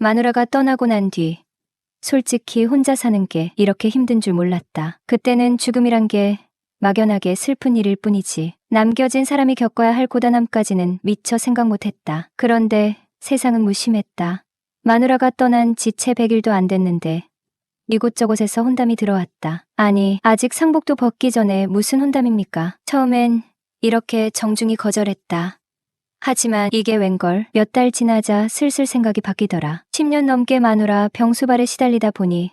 마누라가 떠나고 난 뒤 솔직히 혼자 사는 게 이렇게 힘든 줄 몰랐다. 그때는 죽음이란 게 막연하게 슬픈 일일 뿐이지. 남겨진 사람이 겪어야 할 고단함까지는 미처 생각 못했다. 그런데 세상은 무심했다. 마누라가 떠난 지채 100일도 안 됐는데 이곳저곳에서 혼담이 들어왔다. 아니, 아직 상복도 벗기 전에 무슨 혼담입니까? 처음엔 이렇게 정중히 거절했다. 하지만 이게 웬걸 몇 달 지나자 슬슬 생각이 바뀌더라. 10년 넘게 마누라 병수발에 시달리다 보니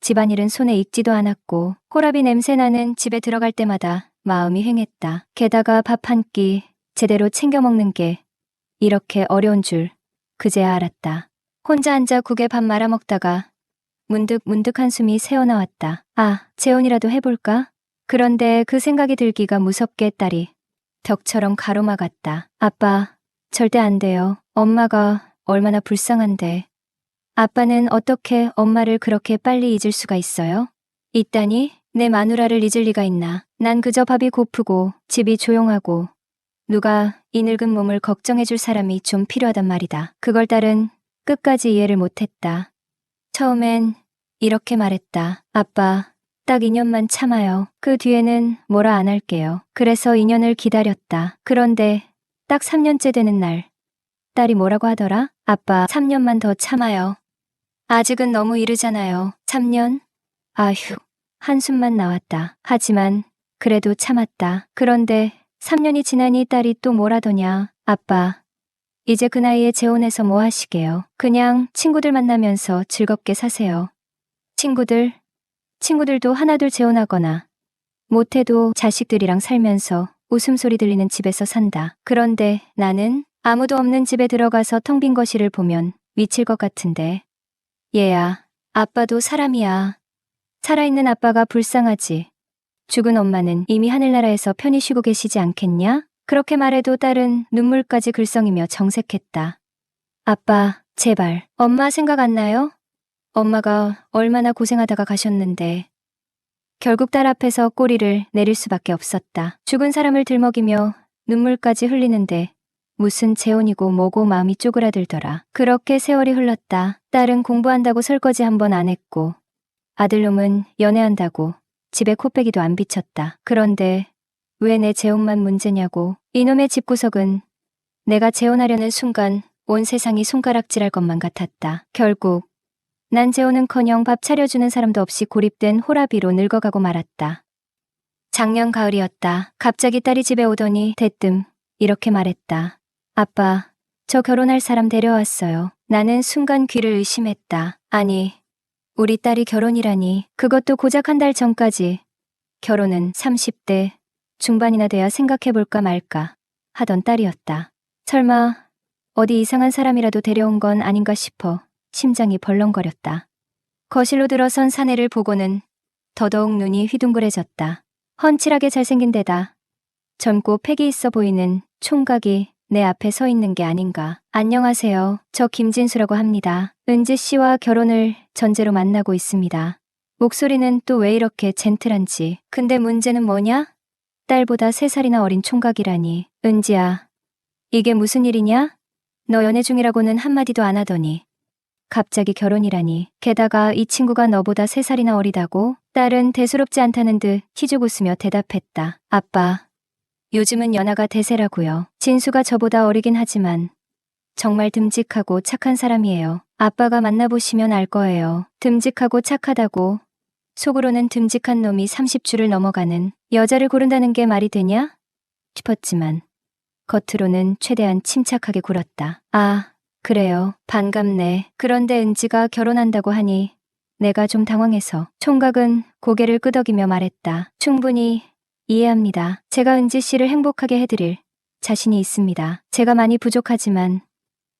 집안일은 손에 익지도 않았고 호라비 냄새나는 집에 들어갈 때마다 마음이 횡했다. 게다가 밥 한 끼 제대로 챙겨 먹는 게 이렇게 어려운 줄 그제야 알았다. 혼자 앉아 국에 밥 말아 먹다가 문득 문득 한숨이 새어나왔다. 아, 재혼이라도 해볼까? 그런데 그 생각이 들기가 무섭게 딸이 벽처럼 가로막았다. 아빠, 절대 안 돼요. 엄마가 얼마나 불쌍한데. 아빠는 어떻게 엄마를 그렇게 빨리 잊을 수가 있어요? 있다니? 내 마누라를 잊을 리가 있나. 난 그저 밥이 고프고 집이 조용하고 누가 이 늙은 몸을 걱정해줄 사람이 좀 필요하단 말이다. 그걸 딸은 끝까지 이해를 못했다. 처음엔 이렇게 말했다. 아빠, 딱 2년만 참아요. 그 뒤에는 뭐라 안 할게요. 그래서 2년을 기다렸다. 그런데 딱 3년째 되는 날, 딸이 뭐라고 하더라? 아빠, 3년만 더 참아요. 아직은 너무 이르잖아요. 3년? 아휴, 한숨만 나왔다. 하지만 그래도 참았다. 그런데 3년이 지나니 딸이 또 뭐라더냐. 아빠, 이제 그 나이에 재혼해서 뭐 하시게요? 그냥 친구들 만나면서 즐겁게 사세요. 친구들, 친구들도 하나둘 재혼하거나 못해도 자식들이랑 살면서 웃음소리 들리는 집에서 산다. 그런데 나는 아무도 없는 집에 들어가서 텅 빈 거실을 보면 미칠 것 같은데. 얘야, 아빠도 사람이야. 살아있는 아빠가 불쌍하지. 죽은 엄마는 이미 하늘나라에서 편히 쉬고 계시지 않겠냐? 그렇게 말해도 딸은 눈물까지 글썽이며 정색했다. 아빠, 제발, 엄마 생각 안 나요? 엄마가 얼마나 고생하다가 가셨는데. 결국 딸 앞에서 꼬리를 내릴 수밖에 없었다. 죽은 사람을 들먹이며 눈물까지 흘리는데 무슨 재혼이고 뭐고 마음이 쪼그라들더라. 그렇게 세월이 흘렀다. 딸은 공부한다고 설거지 한 번 안 했고 아들놈은 연애한다고 집에 코빼기도 안 비쳤다. 그런데 왜 내 재혼만 문제냐고 이놈의 집구석은 내가 재혼하려는 순간 온 세상이 손가락질할 것만 같았다. 결국 난 재혼은커녕 밥 차려주는 사람도 없이 고립된 호라비로 늙어가고 말았다. 작년 가을이었다. 갑자기 딸이 집에 오더니 대뜸 이렇게 말했다. 아빠, 저 결혼할 사람 데려왔어요. 나는 순간 귀를 의심했다. 아니, 우리 딸이 결혼이라니 그것도 고작 한 달 전까지 결혼은 30대 중반이나 돼야 생각해볼까 말까 하던 딸이었다. 설마 어디 이상한 사람이라도 데려온 건 아닌가 싶어 심장이 벌렁거렸다. 거실로 들어선 사내를 보고는 더더욱 눈이 휘둥그레졌다. 훤칠하게 잘생긴 데다 젊고 패기 있어 보이는 총각이 내 앞에 서 있는 게 아닌가. 안녕하세요. 저 김진수라고 합니다. 은지 씨와 결혼을 전제로 만나고 있습니다. 목소리는 또 왜 이렇게 젠틀한지. 근데 문제는 뭐냐? 딸보다 세 살이나 어린 총각이라니. 은지야. 이게 무슨 일이냐? 너 연애 중이라고는 한마디도 안 하더니. 갑자기 결혼이라니. 게다가 이 친구가 너보다 세 살이나 어리다고? 딸은 대수롭지 않다는 듯 희죽 웃으며 대답했다. 아빠. 요즘은 연하가 대세라고요. 진수가 저보다 어리긴 하지만 정말 듬직하고 착한 사람이에요. 아빠가 만나보시면 알 거예요. 듬직하고 착하다고 속으로는 듬직한 놈이 30주를 넘어가는 여자를 고른다는 게 말이 되냐? 싶었지만 겉으로는 최대한 침착하게 굴었다. 아, 그래요. 반갑네. 그런데 은지가 결혼한다고 하니 내가 좀 당황해서 총각은 고개를 끄덕이며 말했다. 충분히 이해합니다. 제가 은지 씨를 행복하게 해드릴 자신이 있습니다. 제가 많이 부족하지만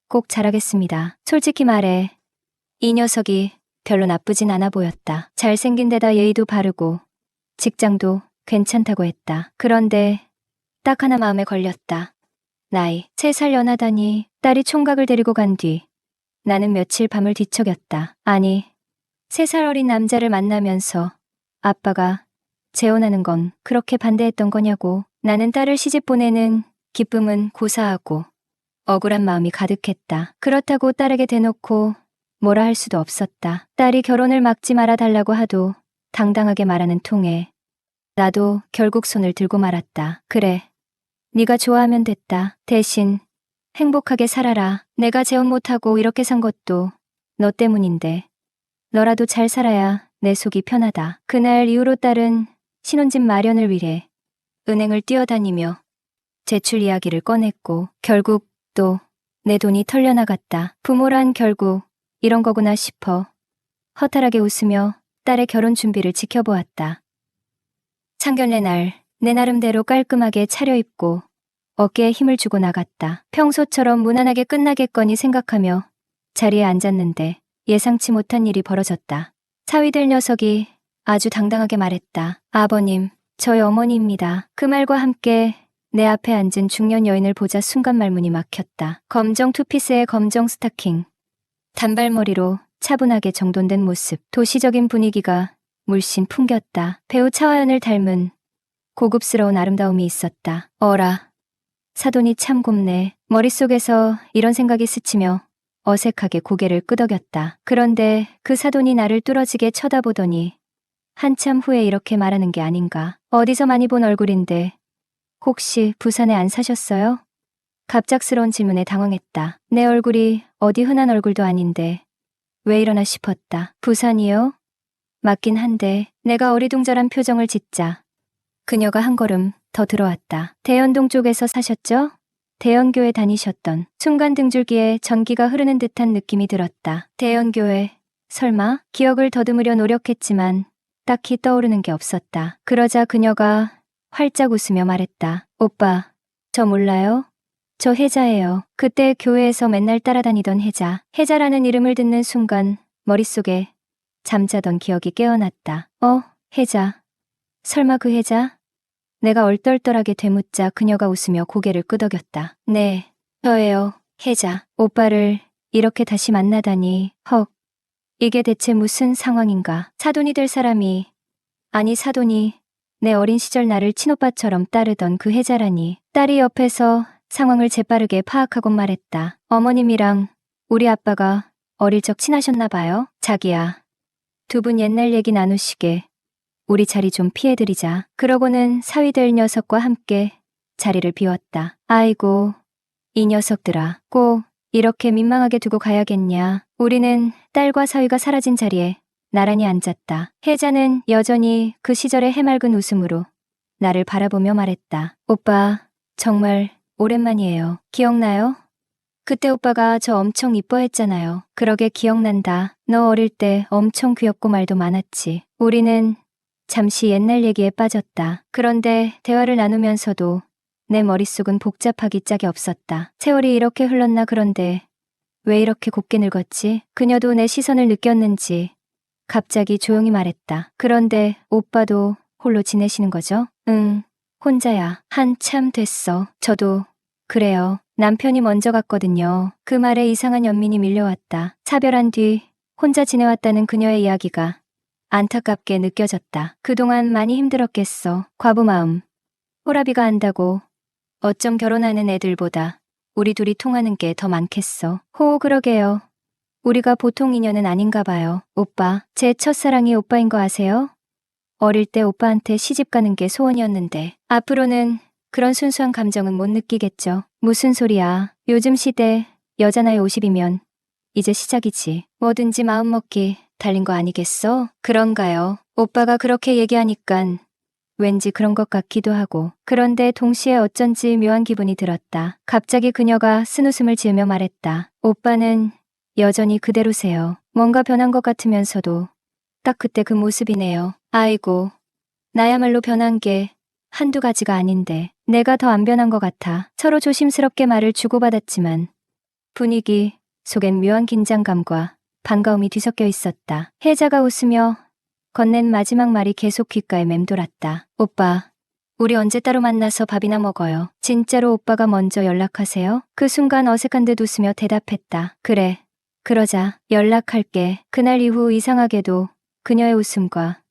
꼭 잘하겠습니다. 솔직히 말해 이 녀석이 별로 나쁘진 않아 보였다. 잘생긴 데다 예의도 바르고 직장도 괜찮다고 했다. 그런데 딱 하나 마음에 걸렸다. 나이 세살 연하다니 딸이 총각을 데리고 간 뒤 나는 며칠 밤을 뒤척였다. 아니 세살 어린 남자를 만나면서 아빠가 재혼하는 건 그렇게 반대했던 거냐고. 나는 딸을 시집 보내는 기쁨은 고사하고 억울한 마음이 가득했다. 그렇다고 딸에게 대놓고 뭐라 할 수도 없었다. 딸이 결혼을 막지 말아 달라고 하도 당당하게 말하는 통에 나도 결국 손을 들고 말았다. 그래. 네가 좋아하면 됐다. 대신 행복하게 살아라. 내가 재혼 못하고 이렇게 산 것도 너 때문인데. 너라도 잘 살아야 내 속이 편하다. 그날 이후로 딸은 신혼집 마련을 위해 은행을 뛰어다니며 제출 이야기를 꺼냈고 결국 또 내 돈이 털려나갔다. 부모란 결국 이런 거구나 싶어 허탈하게 웃으며 딸의 결혼 준비를 지켜보았다. 상견례 날 내 나름대로 깔끔하게 차려입고 어깨에 힘을 주고 나갔다. 평소처럼 무난하게 끝나겠거니 생각하며 자리에 앉았는데 예상치 못한 일이 벌어졌다. 사위될 녀석이 아주 당당하게 말했다. 아버님, 저희 어머니입니다. 그 말과 함께 내 앞에 앉은 중년 여인을 보자 순간 말문이 막혔다. 검정 투피스에 검정 스타킹, 단발머리로 차분하게 정돈된 모습, 도시적인 분위기가 물씬 풍겼다. 배우 차화연을 닮은 고급스러운 아름다움이 있었다. 어라. 사돈이 참 곱네. 머릿속에서 이런 생각이 스치며 어색하게 고개를 끄덕였다. 그런데 그 사돈이 나를 뚫어지게 쳐다보더니 한참 후에 이렇게 말하는 게 아닌가. 어디서 많이 본 얼굴인데 혹시 부산에 안 사셨어요? 갑작스러운 질문에 당황했다. 내 얼굴이 어디 흔한 얼굴도 아닌데 왜 이러나 싶었다. 부산이요? 맞긴 한데 내가 어리둥절한 표정을 짓자 그녀가 한 걸음 더 들어왔다. 대연동 쪽에서 사셨죠? 대연교회 다니셨던 순간 등줄기에 전기가 흐르는 듯한 느낌이 들었다. 대연교회 설마 기억을 더듬으려 노력했지만 딱히 떠오르는 게 없었다. 그러자 그녀가 활짝 웃으며 말했다. 오빠, 저 몰라요? 저 혜자예요. 그때 교회에서 맨날 따라다니던 혜자. 혜자라는 이름을 듣는 순간 머릿속에 잠자던 기억이 깨어났다. 어, 혜자. 설마 그 혜자? 내가 얼떨떨하게 되묻자 그녀가 웃으며 고개를 끄덕였다. 네, 저예요. 혜자. 오빠를 이렇게 다시 만나다니. 헉. 이게 대체 무슨 상황인가? 사돈이 될 사람이 아니 사돈이 내 어린 시절 나를 친오빠처럼 따르던 그 혜자라니. 딸이 옆에서 상황을 재빠르게 파악하곤 말했다. 어머님이랑 우리 아빠가 어릴 적 친하셨나 봐요. 자기야. 두 분 옛날 얘기 나누시게 우리 자리 좀 피해드리자. 그러고는 사위 될 녀석과 함께 자리를 비웠다. 아이고, 이 녀석들아. 꼭 이렇게 민망하게 두고 가야겠냐. 우리는 딸과 사위가 사라진 자리에 나란히 앉았다. 혜자는 여전히 그 시절의 해맑은 웃음으로 나를 바라보며 말했다. 오빠, 정말 오랜만이에요. 기억나요? 그때 오빠가 저 엄청 이뻐했잖아요. 그러게 기억난다. 너 어릴 때 엄청 귀엽고 말도 많았지. 우리는 잠시 옛날 얘기에 빠졌다. 그런데 대화를 나누면서도 내 머릿속은 복잡하기 짝이 없었다. 세월이 이렇게 흘렀나 그런데 왜 이렇게 곱게 늙었지? 그녀도 내 시선을 느꼈는지 갑자기 조용히 말했다. 그런데 오빠도 홀로 지내시는 거죠? 응, 혼자야. 한참 됐어. 저도 그래요. 남편이 먼저 갔거든요. 그 말에 이상한 연민이 밀려왔다. 사별한 뒤 혼자 지내왔다는 그녀의 이야기가 안타깝게 느껴졌다. 그동안 많이 힘들었겠어. 과부 마음. 호라비가 안다고 어쩜 결혼하는 애들보다 우리 둘이 통하는 게 더 많겠어. 호, 그러게요. 우리가 보통 인연은 아닌가 봐요. 오빠, 제 첫사랑이 오빠인 거 아세요? 어릴 때 오빠한테 시집 가는 게 소원이었는데 앞으로는 그런 순수한 감정은 못 느끼겠죠. 무슨 소리야. 요즘 시대 여자 나이 50이면 이제 시작이지. 뭐든지 마음먹기 달린 거 아니겠어? 그런가요? 오빠가 그렇게 얘기하니깐 왠지 그런 것 같기도 하고 그런데 동시에 어쩐지 묘한 기분이 들었다. 갑자기 그녀가 쓴웃음을 지으며 말했다. 오빠는 여전히 그대로세요. 뭔가 변한 것 같으면서도 딱 그때 그 모습이네요. 아이고, 나야말로 변한 게 한두 가지가 아닌데 내가 더 안 변한 것 같아 서로 조심스럽게 말을 주고받았지만 분위기 속엔 묘한 긴장감과 반가움이 뒤섞여 있었다. 혜자가 웃으며 건넨 마지막 말이 계속 귓가에 맴돌았다. 오빠, 우리 언제 따로 만나서 밥이나 먹어요. 진짜로 오빠가 먼저 연락하세요. 그 순간 어색한 듯 웃으며 대답했다. 그래. 그러자 연락할게. 그날 이후 이상하게도 그녀의 웃음과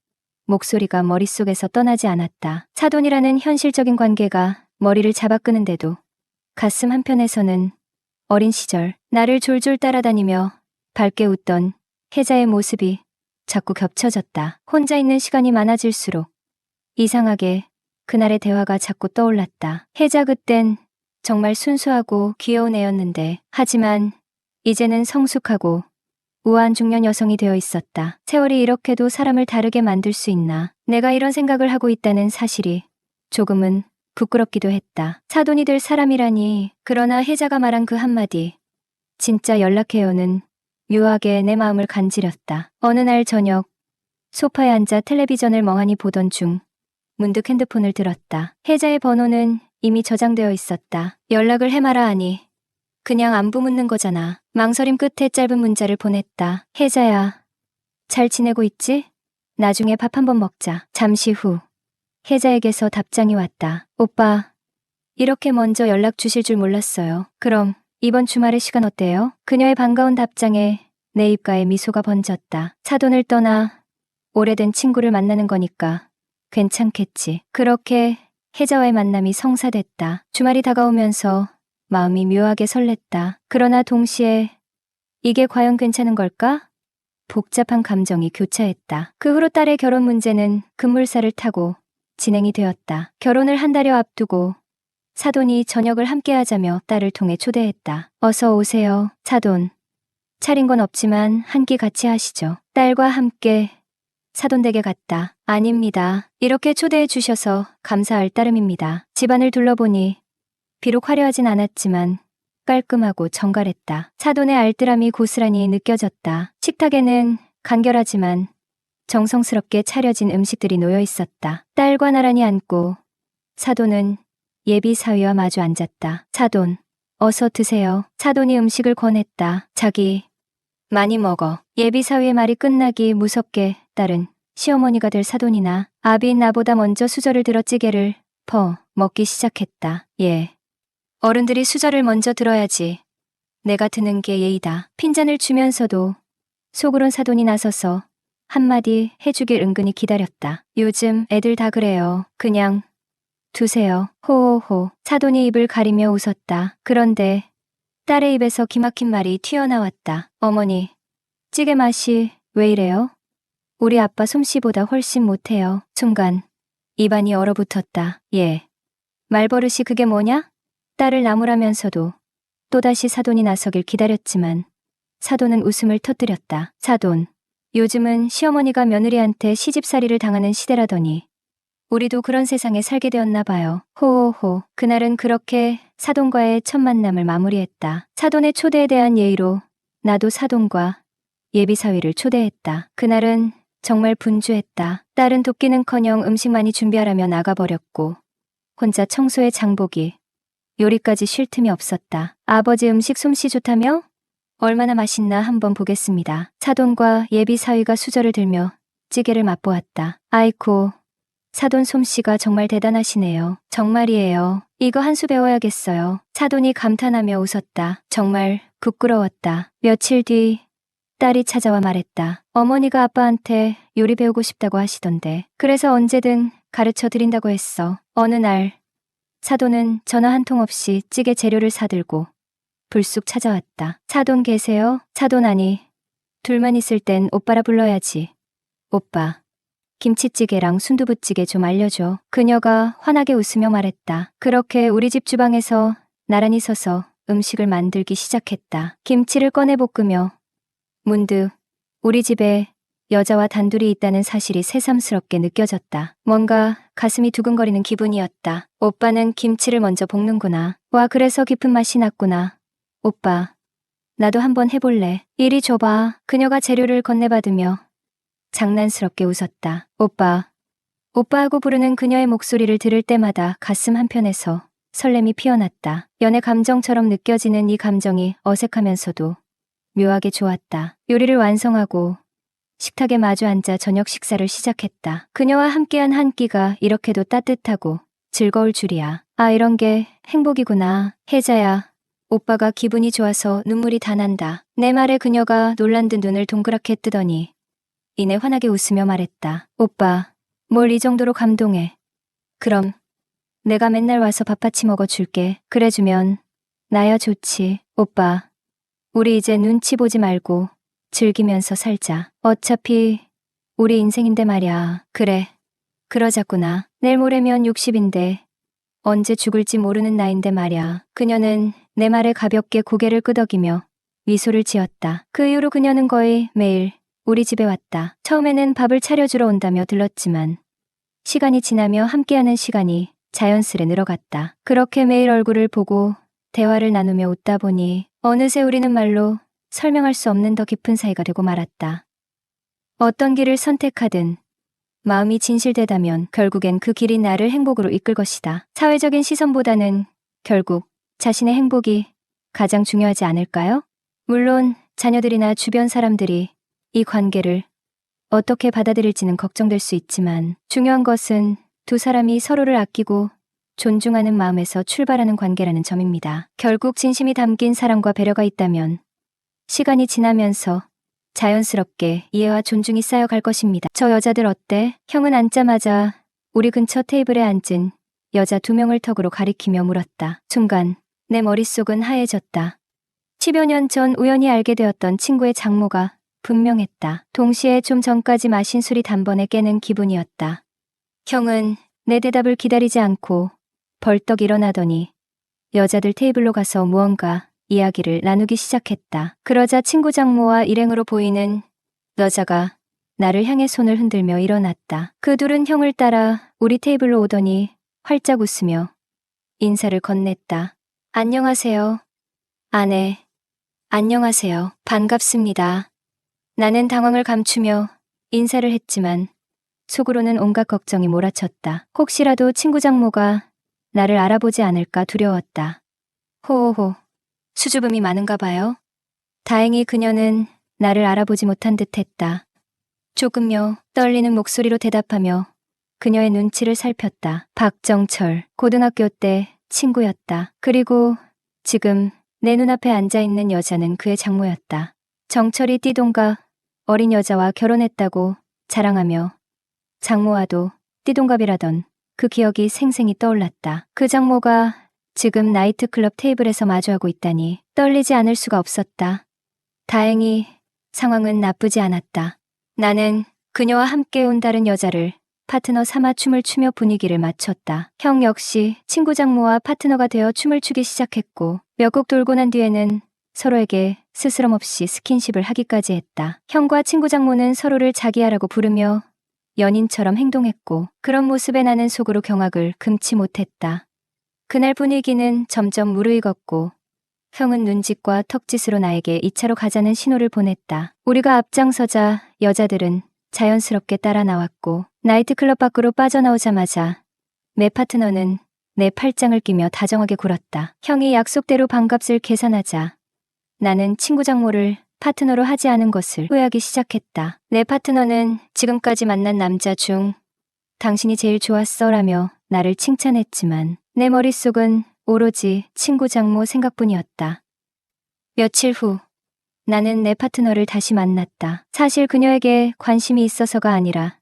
목소리가 머릿속에서 떠나지 않았다. 사돈이라는 현실적인 관계가 머리를 잡아 끄는데도 가슴 한편에서는 어린 시절 나를 졸졸 따라다니며 밝게 웃던 혜자의 모습이 자꾸 겹쳐졌다. 혼자 있는 시간이 많아질수록 이상하게 그날의 대화가 자꾸 떠올랐다. 혜자 그땐 정말 순수하고 귀여운 애였는데 하지만 이제는 성숙하고 우아한 중년 여성이 되어 있었다. 세월이 이렇게도 사람을 다르게 만들 수 있나. 내가 이런 생각을 하고 있다는 사실이 조금은 부끄럽기도 했다. 사돈이 될 사람이라니. 그러나 혜자가 말한 그 한마디. 진짜 연락해요는 묘하게 내 마음을 간지렸다. 어느 날 저녁 소파에 앉아 텔레비전을 멍하니 보던 중 문득 핸드폰을 들었다. 혜자의 번호는 이미 저장되어 있었다. 연락을 해마라 하니 그냥 안부 묻는 거잖아. 망설임 끝에 짧은 문자를 보냈다. 혜자야, 잘 지내고 있지? 나중에 밥 한번 먹자. 잠시 후 혜자에게서 답장이 왔다. 오빠, 이렇게 먼저 연락 주실 줄 몰랐어요. 그럼 이번 주말에 시간 어때요? 그녀의 반가운 답장에 내 입가에 미소가 번졌다. 사돈을 떠나 오래된 친구를 만나는 거니까 괜찮겠지. 그렇게 혜자와의 만남이 성사됐다. 주말이 다가오면서 마음이 묘하게 설렜다. 그러나 동시에 이게 과연 괜찮은 걸까? 복잡한 감정이 교차했다. 그 후로 딸의 결혼 문제는 급물살을 타고 진행이 되었다. 결혼을 한 달여 앞두고 사돈이 저녁을 함께 하자며 딸을 통해 초대했다. 어서 오세요, 사돈. 차린 건 없지만 한 끼 같이 하시죠. 딸과 함께 사돈 댁에 갔다. 아닙니다. 이렇게 초대해 주셔서 감사할 따름입니다. 집안을 둘러보니 비록 화려하진 않았지만 깔끔하고 정갈했다. 사돈의 알뜰함이 고스란히 느껴졌다. 식탁에는 간결하지만 정성스럽게 차려진 음식들이 놓여 있었다. 딸과 나란히 앉고 사돈은 예비 사위와 마주 앉았다. 사돈, 어서 드세요. 사돈이 음식을 권했다. 자기, 많이 먹어. 예비 사위의 말이 끝나기 무섭게 딸은 시어머니가 될 사돈이나 아비인 나보다 먼저 수저를 들어 찌개를 퍼 먹기 시작했다. 예. 어른들이 수저를 먼저 들어야지. 내가 드는 게 예의다. 핀잔을 주면서도 속으론 사돈이 나서서 한마디 해주길 은근히 기다렸다. 요즘 애들 다 그래요. 그냥 두세요. 호호호. 사돈이 입을 가리며 웃었다. 그런데 딸의 입에서 기막힌 말이 튀어나왔다. 어머니, 찌개 맛이 왜 이래요? 우리 아빠 솜씨보다 훨씬 못해요. 순간 입안이 얼어붙었다. 예. 말버릇이 그게 뭐냐? 딸을 나무라면서도 또다시 사돈이 나서길 기다렸지만 사돈은 웃음을 터뜨렸다. 사돈. 요즘은 시어머니가 며느리한테 시집살이를 당하는 시대라더니 우리도 그런 세상에 살게 되었나 봐요. 호호호. 그날은 그렇게 사돈과의 첫 만남을 마무리했다. 사돈의 초대에 대한 예의로 나도 사돈과 예비사위를 초대했다. 그날은 정말 분주했다. 딸은 돕기는커녕 음식만이 준비하라며 나가버렸고 혼자 청소에 장보기, 요리까지 쉴 틈이 없었다. 아버지 음식 솜씨 좋다며? 얼마나 맛있나 한번 보겠습니다. 사돈과 예비 사위가 수저를 들며 찌개를 맛보았다. 아이코, 사돈 솜씨가 정말 대단하시네요. 정말이에요. 이거 한 수 배워야겠어요. 사돈이 감탄하며 웃었다. 정말 부끄러웠다. 며칠 뒤 딸이 찾아와 말했다. 어머니가 아빠한테 요리 배우고 싶다고 하시던데. 그래서 언제든 가르쳐 드린다고 했어. 어느 날 사돈은 전화 한 통 없이 찌개 재료를 사들고 불쑥 찾아왔다. 사돈 계세요? 사돈 아니. 둘만 있을 땐 오빠라 불러야지. 오빠. 김치찌개랑 순두부찌개 좀 알려줘. 그녀가 환하게 웃으며 말했다. 그렇게 우리 집 주방에서 나란히 서서 음식을 만들기 시작했다. 김치를 꺼내 볶으며 문득 우리 집에 여자와 단둘이 있다는 사실이 새삼스럽게 느껴졌다. 뭔가 가슴이 두근거리는 기분이었다. 오빠는 김치를 먼저 볶는구나. 와, 그래서 깊은 맛이 났구나. 오빠, 나도 한번 해볼래. 이리 줘봐. 그녀가 재료를 건네받으며 장난스럽게 웃었다. 오빠. 오빠하고 부르는 그녀의 목소리를 들을 때마다 가슴 한편에서 설렘이 피어났다. 연애 감정처럼 느껴지는 이 감정이 어색하면서도 묘하게 좋았다. 요리를 완성하고 식탁에 마주 앉아 저녁 식사를 시작했다. 그녀와 함께한 한 끼가 이렇게도 따뜻하고 즐거울 줄이야. 아, 이런 게 행복이구나. 혜자야. 오빠가 기분이 좋아서 눈물이 다 난다. 내 말에 그녀가 놀란 듯 눈을 동그랗게 뜨더니 이내 환하게 웃으며 말했다. 오빠, 뭘 이 정도로 감동해. 그럼 내가 맨날 와서 밥같이 먹어줄게. 그래주면 나야 좋지. 오빠, 우리 이제 눈치 보지 말고 즐기면서 살자. 어차피 우리 인생인데 말야. 그래. 그러자꾸나. 내일 모레면 60인데 언제 죽을지 모르는 나인데 말야. 그녀는 내 말에 가볍게 고개를 끄덕이며 미소를 지었다. 그 이후로 그녀는 거의 매일 우리 집에 왔다. 처음에는 밥을 차려주러 온다며 들렀지만 시간이 지나며 함께하는 시간이 자연스레 늘어갔다. 그렇게 매일 얼굴을 보고 대화를 나누며 웃다 보니 어느새 우리는 말로 설명할 수 없는 더 깊은 사이가 되고 말았다. 어떤 길을 선택하든 마음이 진실되다면 결국엔 그 길이 나를 행복으로 이끌 것이다. 사회적인 시선보다는 결국 자신의 행복이 가장 중요하지 않을까요? 물론 자녀들이나 주변 사람들이 이 관계를 어떻게 받아들일지는 걱정될 수 있지만 중요한 것은 두 사람이 서로를 아끼고 존중하는 마음에서 출발하는 관계라는 점입니다. 결국 진심이 담긴 사랑과 배려가 있다면 시간이 지나면서 자연스럽게 이해와 존중이 쌓여갈 것입니다. 저 여자들 어때? 형은 앉자마자 우리 근처 테이블에 앉은 여자 두 명을 턱으로 가리키며 물었다. 순간 내 머릿속은 하얘졌다. 10여 년 전 우연히 알게 되었던 친구의 장모가 분명했다. 동시에 좀 전까지 마신 술이 단번에 깨는 기분이었다. 형은 내 대답을 기다리지 않고 벌떡 일어나더니 여자들 테이블로 가서 무언가 이야기를 나누기 시작했다. 그러자 친구 장모와 일행으로 보이는 여자가 나를 향해 손을 흔들며 일어났다. 그 둘은 형을 따라 우리 테이블로 오더니 활짝 웃으며 인사를 건넸다. 안녕하세요. 아내. 안녕하세요. 반갑습니다. 나는 당황을 감추며 인사를 했지만 속으로는 온갖 걱정이 몰아쳤다. 혹시라도 친구 장모가 나를 알아보지 않을까 두려웠다. 호호호. 수줍음이 많은가 봐요. 다행히 그녀는 나를 알아보지 못한 듯 했다. 조금요, 떨리는 목소리로 대답하며 그녀의 눈치를 살폈다. 박정철, 고등학교 때 친구였다. 그리고 지금 내 눈앞에 앉아있는 여자는 그의 장모였다. 정철이 띠동갑 어린 여자와 결혼했다고 자랑하며 장모와도 띠동갑이라던 그 기억이 생생히 떠올랐다. 그 장모가 지금 나이트클럽 테이블에서 마주하고 있다니 떨리지 않을 수가 없었다. 다행히 상황은 나쁘지 않았다. 나는 그녀와 함께 온 다른 여자를 파트너 삼아 춤을 추며 분위기를 맞췄다. 형 역시 친구 장모와 파트너가 되어 춤을 추기 시작했고 몇 곡 돌고 난 뒤에는 서로에게 스스럼 없이 스킨십을 하기까지 했다. 형과 친구 장모는 서로를 자기야라고 부르며 연인처럼 행동했고 그런 모습에 나는 속으로 경악을 금치 못했다. 그날 분위기는 점점 무르익었고 형은 눈짓과 턱짓으로 나에게 2차로 가자는 신호를 보냈다. 우리가 앞장서자 여자들은 자연스럽게 따라 나왔고 나이트클럽 밖으로 빠져나오자마자 내 파트너는 내 팔짱을 끼며 다정하게 굴었다. 형이 약속대로 반값을 계산하자 나는 친구 장모를 파트너로 하지 않은 것을 후회하기 시작했다. 내 파트너는 지금까지 만난 남자 중 당신이 제일 좋았어 라며 나를 칭찬했지만 내 머릿속은 오로지 친구 장모 생각뿐이었다. 며칠 후 나는 내 파트너를 다시 만났다. 사실 그녀에게 관심이 있어서가 아니라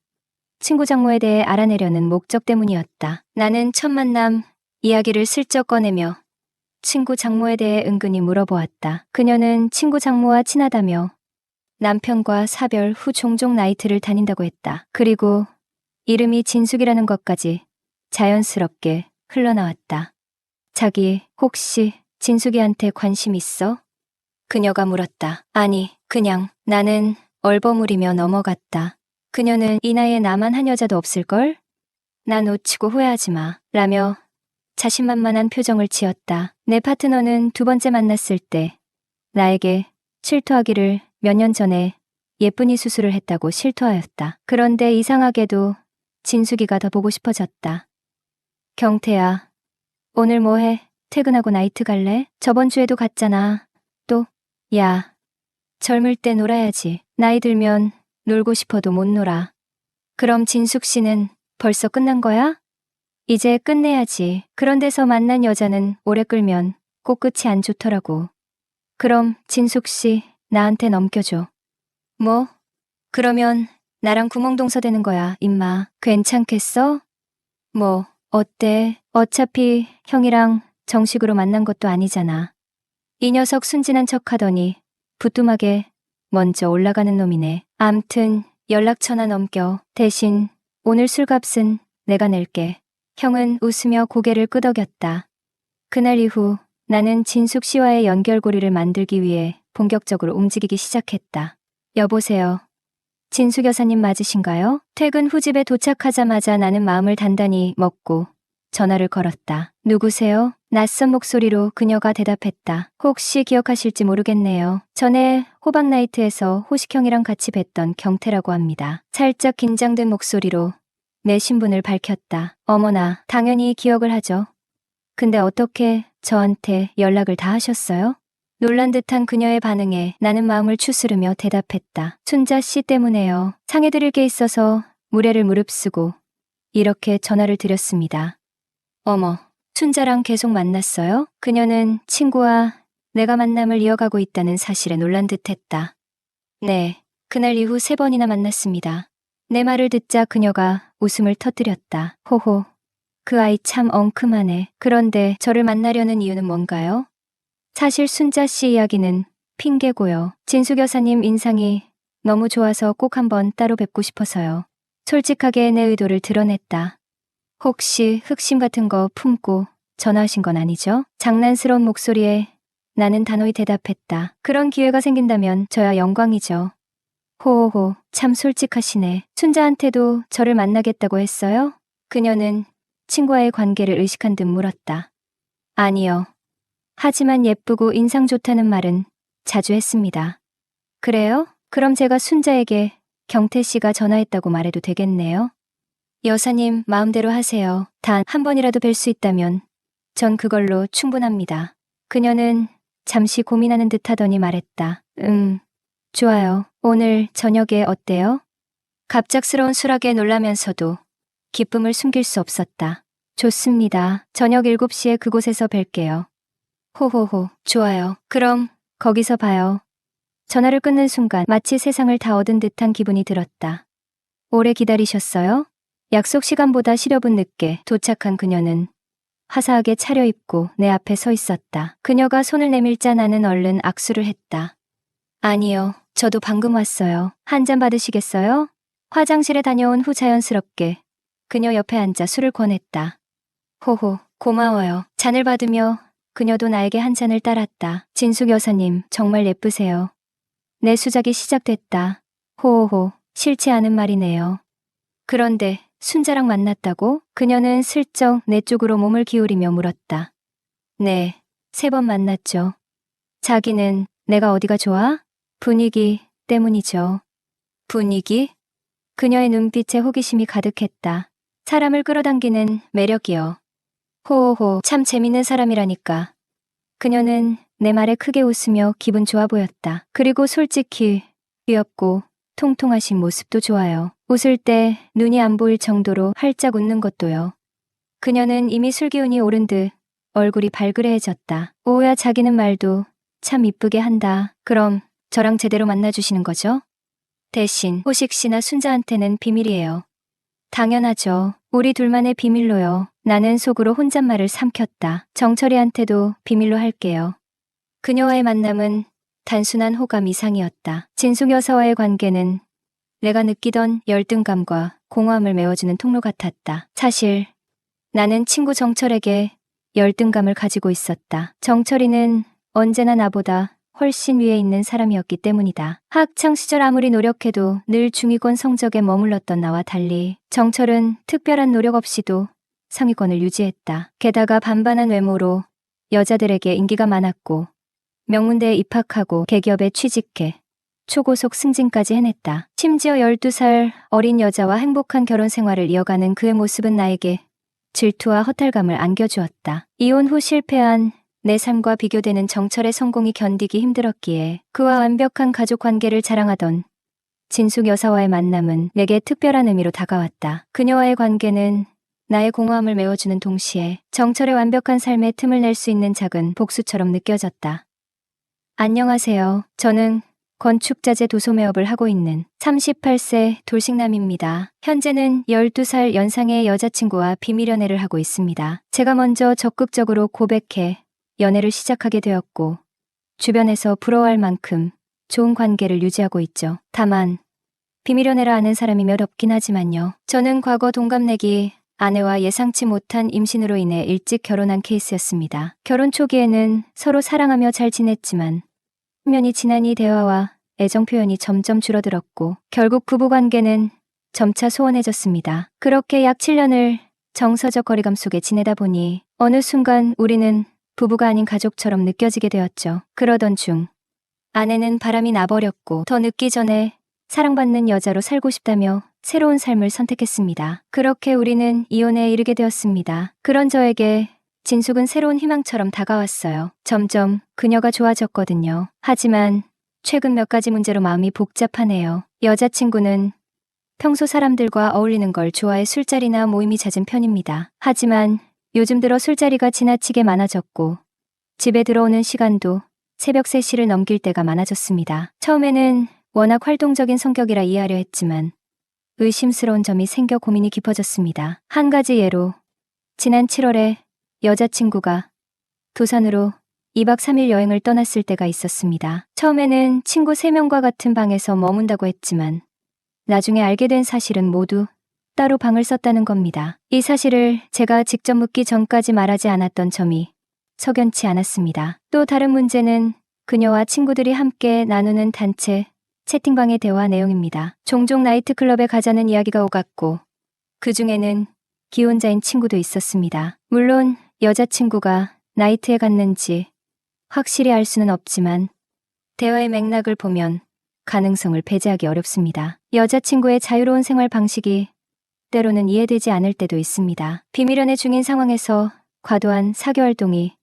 친구 장모에 대해 알아내려는 목적 때문이었다. 나는 첫 만남 이야기를 슬쩍 꺼내며 친구 장모에 대해 은근히 물어보았다. 그녀는 친구 장모와 친하다며 남편과 사별 후 종종 나이트를 다닌다고 했다. 그리고 이름이 진숙이라는 것까지 자연스럽게 흘러나왔다. 자기 혹시 진숙이한테 관심 있어? 그녀가 물었다. 아니, 그냥 나는 얼버무리며 넘어갔다. 그녀는 이 나이에 나만 한 여자도 없을걸? 나 놓치고 후회하지 마. 라며 자신만만한 표정을 지었다. 내 파트너는 두 번째 만났을 때 나에게 실토하기를 몇 년 전에 예쁜이 수술을 했다고 실토하였다. 그런데 이상하게도 진숙이가 더 보고 싶어졌다. 경태야, 오늘 뭐해? 퇴근하고 나이트 갈래? 저번 주에도 갔잖아. 또, 야, 젊을 때 놀아야지. 나이 들면 놀고 싶어도 못 놀아. 그럼 진숙 씨는 벌써 끝난 거야? 이제 끝내야지. 그런 데서 만난 여자는 오래 끌면 꼭 끝이 안 좋더라고. 그럼 진숙 씨 나한테 넘겨줘. 뭐? 그러면 나랑 구멍동서 되는 거야, 임마. 괜찮겠어? 뭐, 어때? 어차피 형이랑 정식으로 만난 것도 아니잖아. 이 녀석 순진한 척 하더니 부뚜막에 먼저 올라가는 놈이네. 암튼 연락처나 넘겨. 대신 오늘 술값은 내가 낼게. 형은 웃으며 고개를 끄덕였다. 그날 이후 나는 진숙 씨와의 연결고리를 만들기 위해 본격적으로 움직이기 시작했다. 여보세요. 진숙 여사님 맞으신가요? 퇴근 후 집에 도착하자마자 나는 마음을 단단히 먹고 전화를 걸었다. 누구세요? 낯선 목소리로 그녀가 대답했다. 혹시 기억하실지 모르겠네요. 전에 호박나이트에서 호식형이랑 같이 뵀던 경태라고 합니다. 살짝 긴장된 목소리로 내 신분을 밝혔다. 어머나, 당연히 기억을 하죠. 근데 어떻게 저한테 연락을 다 하셨어요? 놀란 듯한 그녀의 반응에 나는 마음을 추스르며 대답했다. 순자 씨 때문에요. 상해드릴 게 있어서 무례를 무릅쓰고 이렇게 전화를 드렸습니다. 어머, 순자랑 계속 만났어요? 그녀는 친구와 내가 만남을 이어가고 있다는 사실에 놀란 듯 했다. 네, 그날 이후 세 번이나 만났습니다. 내 말을 듣자 그녀가 웃음을 터뜨렸다. 호호, 그 아이 참 엉큼하네. 그런데 저를 만나려는 이유는 뭔가요? 사실 순자 씨 이야기는 핑계고요. 진숙 여사님 인상이 너무 좋아서 꼭 한번 따로 뵙고 싶어서요. 솔직하게 내 의도를 드러냈다. 혹시 흑심 같은 거 품고 전화하신 건 아니죠? 장난스러운 목소리에 나는 단호히 대답했다. 그런 기회가 생긴다면 저야 영광이죠. 호호호, 참 솔직하시네. 순자한테도 저를 만나겠다고 했어요? 그녀는 친구와의 관계를 의식한 듯 물었다. 아니요. 하지만 예쁘고 인상 좋다는 말은 자주 했습니다. 그래요? 그럼 제가 순자에게 경태 씨가 전화했다고 말해도 되겠네요. 여사님, 마음대로 하세요. 단 한 번이라도 뵐 수 있다면 전 그걸로 충분합니다. 그녀는 잠시 고민하는 듯 하더니 말했다. 음, 좋아요. 오늘 저녁에 어때요? 갑작스러운 수락에 놀라면서도 기쁨을 숨길 수 없었다. 좋습니다. 저녁 7시에 그곳에서 뵐게요. 호호호, 좋아요. 그럼 거기서 봐요. 전화를 끊는 순간 마치 세상을 다 얻은 듯한 기분이 들었다. 오래 기다리셨어요? 약속 시간보다 시려분 늦게 도착한 그녀는 화사하게 차려입고 내 앞에 서 있었다. 그녀가 손을 내밀자 나는 얼른 악수를 했다. 아니요, 저도 방금 왔어요. 한 잔 받으시겠어요? 화장실에 다녀온 후 자연스럽게 그녀 옆에 앉아 술을 권했다. 호호, 고마워요. 잔을 받으며 그녀도 나에게 한 잔을 따랐다. 진숙 여사님, 정말 예쁘세요. 내 수작이 시작됐다. 호호호, 싫지 않은 말이네요. 그런데 순자랑 만났다고? 그녀는 슬쩍 내 쪽으로 몸을 기울이며 물었다. 네, 세 번 만났죠. 자기는 내가 어디가 좋아? 분위기 때문이죠. 분위기? 그녀의 눈빛에 호기심이 가득했다. 사람을 끌어당기는 매력이요. 호호호, 참 재밌는 사람이라니까. 그녀는 내 말에 크게 웃으며 기분 좋아 보였다. 그리고 솔직히 귀엽고 통통하신 모습도 좋아요. 웃을 때 눈이 안 보일 정도로 활짝 웃는 것도요. 그녀는 이미 술 기운이 오른 듯 얼굴이 발그레해졌다. 오야 자기는 말도 참 이쁘게 한다. 그럼 저랑 제대로 만나주시는 거죠? 대신 호식 씨나 순자한테는 비밀이에요. 당연하죠. 우리 둘만의 비밀로요. 나는 속으로 혼잣말을 삼켰다. 정철이한테도 비밀로 할게요. 그녀와의 만남은 단순한 호감 이상이었다. 진숙 여사와의 관계는 내가 느끼던 열등감과 공허함을 메워주는 통로 같았다. 사실 나는 친구 정철에게 열등감을 가지고 있었다. 정철이는 언제나 나보다 훨씬 위에 있는 사람이었기 때문이다. 학창 시절 아무리 노력해도 늘 중위권 성적에 머물렀던 나와 달리 정철은 특별한 노력 없이도 상위권을 유지했다. 게다가 반반한 외모로 여자들에게 인기가 많았고 명문대에 입학하고 대기업에 취직해 초고속 승진까지 해냈다. 심지어 12살 어린 여자와 행복한 결혼 생활을 이어가는 그의 모습은 나에게 질투와 허탈감을 안겨주었다. 이혼 후 실패한 내 삶과 비교되는 정철의 성공이 견디기 힘들었기에 그와 완벽한 가족 관계를 자랑하던 진숙 여사와의 만남은 내게 특별한 의미로 다가왔다. 그녀와의 관계는 나의 공허함을 메워주는 동시에 정철의 완벽한 삶에 틈을 낼 수 있는 작은 복수처럼 느껴졌다. 안녕하세요. 저는 건축자재 도소매업을 하고 있는 38세 돌싱남입니다. 현재는 12살 연상의 여자친구와 비밀 연애를 하고 있습니다. 제가 먼저 적극적으로 고백해 연애를 시작하게 되었고, 주변에서 부러워할 만큼 좋은 관계를 유지하고 있죠. 다만 비밀 연애라 아는 사람이 몇 없긴 하지만요. 저는 과거 동갑내기 아내와 예상치 못한 임신으로 인해 일찍 결혼한 케이스였습니다. 결혼 초기에는 서로 사랑하며 잘 지냈지만 면이 지난 이 대화와 애정 표현이 점점 줄어들었고 결국 부부 관계는 점차 소원해졌습니다. 그렇게 약 7년을 정서적 거리감 속에 지내다 보니 어느 순간 우리는 부부가 아닌 가족처럼 느껴지게 되었죠. 그러던 중 아내는 바람이 나버렸고 더 늦기 전에 사랑받는 여자로 살고 싶다며 새로운 삶을 선택했습니다. 그렇게 우리는 이혼에 이르게 되었습니다. 그런 저에게 진숙은 새로운 희망처럼 다가왔어요. 점점 그녀가 좋아졌거든요. 하지만 최근 몇 가지 문제로 마음이 복잡하네요. 여자친구는 평소 사람들과 어울리는 걸 좋아해 술자리나 모임이 잦은 편입니다. 하지만 요즘 들어 술자리가 지나치게 많아졌고 집에 들어오는 시간도 새벽 3시를 넘길 때가 많아졌습니다. 처음에는 워낙 활동적인 성격이라 이해하려 했지만 의심스러운 점이 생겨 고민이 깊어졌습니다. 한 가지 예로 지난 7월에 여자친구가 도산으로 2박 3일 여행을 떠났을 때가 있었습니다. 처음에는 친구 3명과 같은 방에서 머문다고 했지만 나중에 알게 된 사실은 모두 따로 방을 썼다는 겁니다. 이 사실을 제가 직접 묻기 전까지 말하지 않았던 점이 석연치 않았습니다. 또 다른 문제는 그녀와 친구들이 함께 나누는 단체 채팅방의 대화 내용입니다. 종종 나이트클럽에 가자는 이야기가 오갔고 그 중에는 기혼자인 친구도 있었습니다. 물론 여자친구가 나이트에 갔는지 확실히 알 수는 없지만 대화의 맥락을 보면 가능성을 배제하기 어렵습니다. 여자친구의 자유로운 생활 방식이 때로는 이해되지 않을 때도 있습니다. 비밀연애 중인 상황에서 과도한 사교 활동이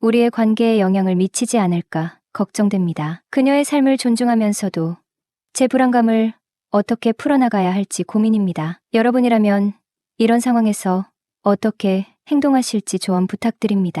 우리의 관계에 영향을 미치지 않을까 걱정됩니다. 그녀의 삶을 존중하면서도 제 불안감을 어떻게 풀어나가야 할지 고민입니다. 여러분이라면 이런 상황에서 어떻게 행동하실지 조언 부탁드립니다.